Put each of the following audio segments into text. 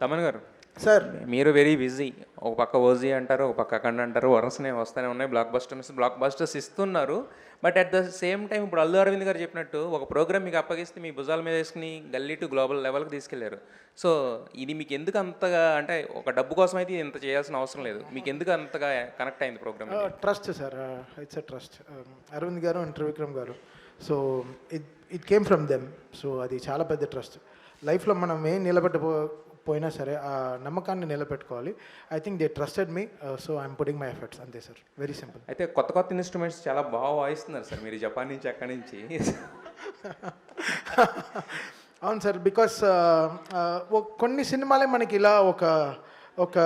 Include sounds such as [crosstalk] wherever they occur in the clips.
తమన్ గారు సార్. మీరు very busy ఒక పక్క ఓజీ అంటారు ఒక పక్క అఖండ అంటారు వరుసనే వస్తూనే ఉన్నాయి బ్లాక్ బస్టర్స్ బ్లాక్ బస్టర్స్ ఇస్తున్నారు. But at the same time ఇప్పుడు అల్లు అరవింద్ గారు చెప్పినట్టు ఒక ప్రోగ్రామ్ మీకు అప్పగిస్తే మీ భుజాల మీద వేసుకుని గల్లీ టు గ్లోబల్ లెవెల్కి తీసుకెళ్ళారు. సో ఇది మీకు ఎందుకు అంతగా అంటే ఒక డబ్బు కోసం అయితే ఇంత చేయాల్సిన అవసరం లేదు. మీకు ఎందుకు అంతగా కనెక్ట్ అయింది program trust sir it's a trust Aravind garu and Trivikram garu. So it it came from them so అది చాలా పెద్ద ట్రస్ట్ లైఫ్లో మనం ఏం నిలబెట్టపో పోయినా సరే ఆ నమ్మకాన్ని నిలబెట్టుకోవాలి. I think they trusted me so I'm putting my efforts అంతే సార్. వెరీ సింపుల్ అయితే కొత్త కొత్త ఇన్స్ట్రుమెంట్స్ చాలా బాగా వాయిస్తున్నారు సార్ మీరు జపాన్ నుంచి అక్కడి నుంచి. [laughs] అవును సార్ బికాస్ కొన్ని సినిమాలే మనకి ఇలా ఒక ఒక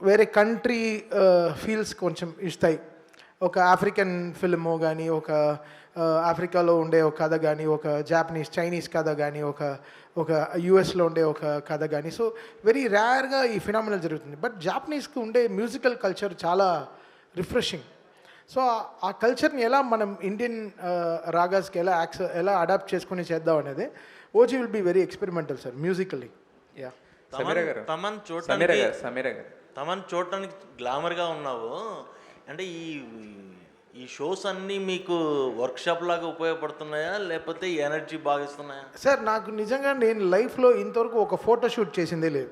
వేరే కంట్రీ ఫీల్స్ కొంచెం ఇస్తాయి. ఒక ఆఫ్రికన్ ఫిల్మో కానీ ఒక ఆఫ్రికాలో ఉండే ఒక కథ కానీ ఒక జాపనీస్ చైనీస్ కథ కానీ ఒక ఒక యూఎస్లో ఉండే ఒక కథ కానీ సో వెరీ రేర్గా ఈ ఫినామినల్ జరుగుతుంది. బట్ జాపనీస్కి ఉండే మ్యూజికల్ కల్చర్ చాలా రిఫ్రెషింగ్ సో ఆ- కల్చర్ని ఎలా మనం ఇండియన్ రాగాస్కి ఎలా యాక్స ఎలా అడాప్ట్ చేసుకుని చేద్దాం అనేది OG will be very experimental sir musically yeah Thaman Sameera చూడటానికి గారు సమీర గారు. తమన్ చూడటానికి గ్లామర్గా ఉన్నావు. అంటే ఈ ఈ షోస్ అన్నీ మీకు వర్క్షాప్ లాగా ఉపయోగపడుతున్నాయా? లేకపోతే ఎనర్జీ బాగా ఇస్తున్నాయా? సార్ నాకు నిజంగా నేను లైఫ్లో ఇంతవరకు ఒక ఫోటో షూట్ చేసిందే లేదు.